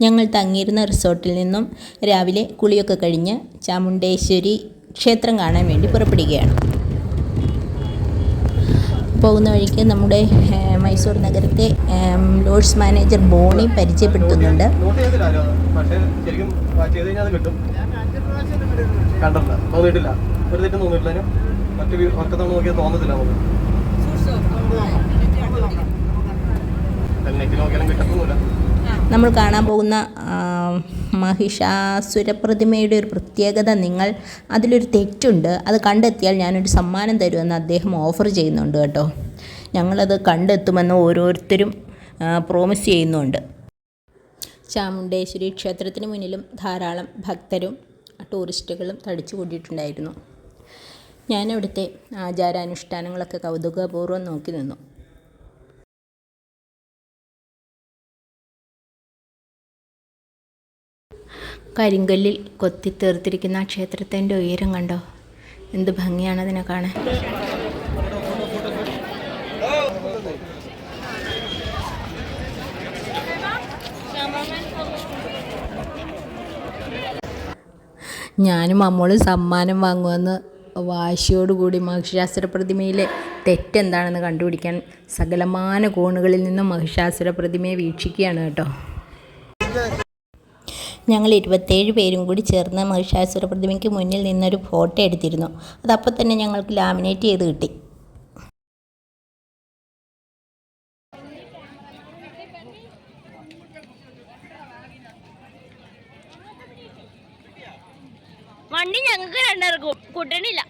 ഞങ്ങൾ തങ്ങിയിരുന്ന റിസോർട്ടിൽ നിന്നും രാവിലെ കുളിയൊക്കെ കഴിഞ്ഞ് ചാമുണ്ടേശ്വരി ക്ഷേത്രം കാണാൻ വേണ്ടി പുറപ്പെടുകയാണ്. പോകുന്ന വഴിക്ക് നമ്മുടെ മൈസൂർ നഗരത്തെ ലോഡ്സ് മാനേജർ ബോണി പരിചയപ്പെടുത്തുന്നുണ്ട്. നെറ്റിൽ നോക്കിയാലും കിട്ടത്തൊന്നുമില്ല. നമ്മൾ കാണാൻ പോകുന്ന മഹിഷാസുര പ്രതിമയുടെ ഒരു പ്രത്യേകത നിങ്ങൾ അതിലൊരു തെറ്റുണ്ട്. അത് കണ്ടെത്തിയാൽ ഞാനൊരു സമ്മാനം തരുമെന്ന് അദ്ദേഹം ഓഫർ ചെയ്യുന്നുണ്ട് കേട്ടോ. ഞങ്ങളത് കണ്ടെത്തുമെന്ന് ഓരോരുത്തരും പ്രോമിസ് ചെയ്യുന്നുണ്ട്. ചാമുണ്ടേശ്വരി ക്ഷേത്രത്തിന് മുന്നിലും ധാരാളം ഭക്തരും ടൂറിസ്റ്റുകളും തടിച്ചു കൂടിയിട്ടുണ്ടായിരുന്നു. ഞാനവിടുത്തെ ആചാരാനുഷ്ഠാനങ്ങളൊക്കെ കൗതുകപൂർവം നോക്കി നിന്നു. കരിങ്കല്ലിൽ കൊത്തിത്തീർത്തിരിക്കുന്ന ആ ക്ഷേത്രത്തിന്റെ ഉയരം കണ്ടോ? എന്ത് ഭംഗിയാണ് അതിനെ കാണാൻ. ഞാനും അമ്മോളും സമ്മാനം വാങ്ങുമെന്ന് വാശിയോടുകൂടി മഹിഷാസുര പ്രതിമയിലെ തെറ്റെന്താണെന്ന് കണ്ടുപിടിക്കാൻ സകലമാന കോണുകളിൽ നിന്നും മഹിഷാസുര പ്രതിമയെ വീക്ഷിക്കുകയാണ് കേട്ടോ. ഞങ്ങൾ ഇരുപത്തേഴ് പേരും കൂടി ചേർന്ന് മഹിഷാസുര പ്രതിമയ്ക്ക് മുന്നിൽ നിന്നൊരു ഫോട്ടോ എടുത്തിരുന്നു. അതപ്പോൾ തന്നെ ഞങ്ങൾക്ക് ലാമിനേറ്റ് ചെയ്ത് കിട്ടി. വണ്ടി ഞങ്ങൾക്ക് രണ്ടേർക്കും കൂട്ടണില്ല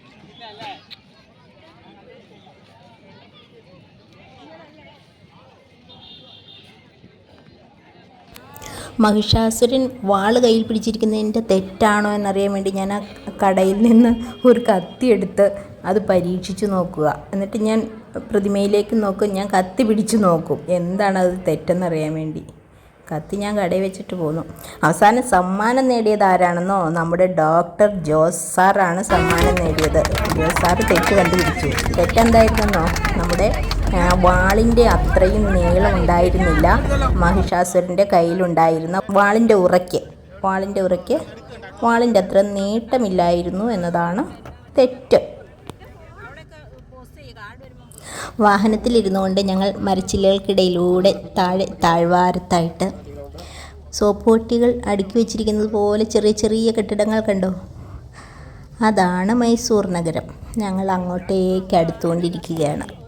മഹിഷാസുരൻ വാൾ കയ്യിൽ പിടിച്ചിരിക്കുന്നതിന്റെ തെറ്റാണോ എന്നറിയാൻ വേണ്ടി ഞാൻ ആ കടയിൽ നിന്ന് ഒരു കത്തി എടുത്ത് അത് പരീക്ഷിച്ചു നോക്കുക. എന്നിട്ട് ഞാൻ പ്രതിമയിലേക്ക് നോക്കും. ഞാൻ കത്തി പിടിച്ചു നോക്കും. എന്താണ് അത് തെറ്റെന്നറിയാൻ വേണ്ടി. കത്തി ഞാൻ കടയിൽ വെച്ചിട്ട് പോന്നു. അവസാനം സമ്മാനം നേടിയത് ആരാണെന്നോ നമ്മുടെ ഡോക്ടർ ജോസ് സാറാണ് സമ്മാനം നേടിയത്. ജോസ് സാറ് തെറ്റ് കണ്ടുപിടിച്ചു. തെറ്റെന്തായിരുന്നെന്നോ നമ്മുടെ വാളിന്റെ അത്രയും നീളം ഉണ്ടായിരുന്നില്ല. മഹിഷാസുരന്റെ കയ്യിലുണ്ടായിരുന്ന വാളിന്റെ ഉറയ്ക്ക്. വാളിന്റെ ഉറയ്ക്ക് വാളിന്റെ അത്ര നീട്ടമില്ലായിരുന്നു എന്നതാണ് തെറ്റ്. വാഹനത്തിലിരുന്നു കൊണ്ട് ഞങ്ങൾ മരച്ചില്ലകൾക്കിടയിലൂടെ താഴെ താഴ്വാരത്തായിട്ട് സോപ്പ് പൊട്ടികൾ അടുക്കി വെച്ചിരിക്കുന്നത് പോലെ ചെറിയ ചെറിയ കെട്ടിടങ്ങൾ കണ്ടോ? അതാണ് മൈസൂർ നഗരം. ഞങ്ങൾ അങ്ങോട്ടേക്ക് അടുത്തുകൊണ്ടിരിക്കുകയാണ്.